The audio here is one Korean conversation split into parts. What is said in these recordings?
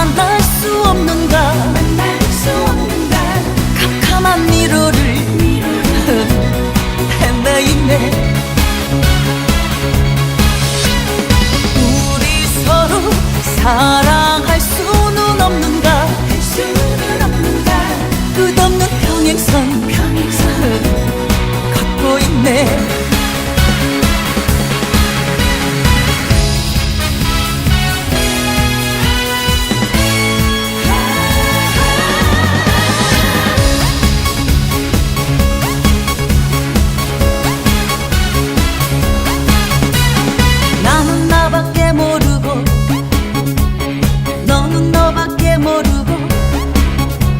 만나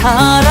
ছাড়া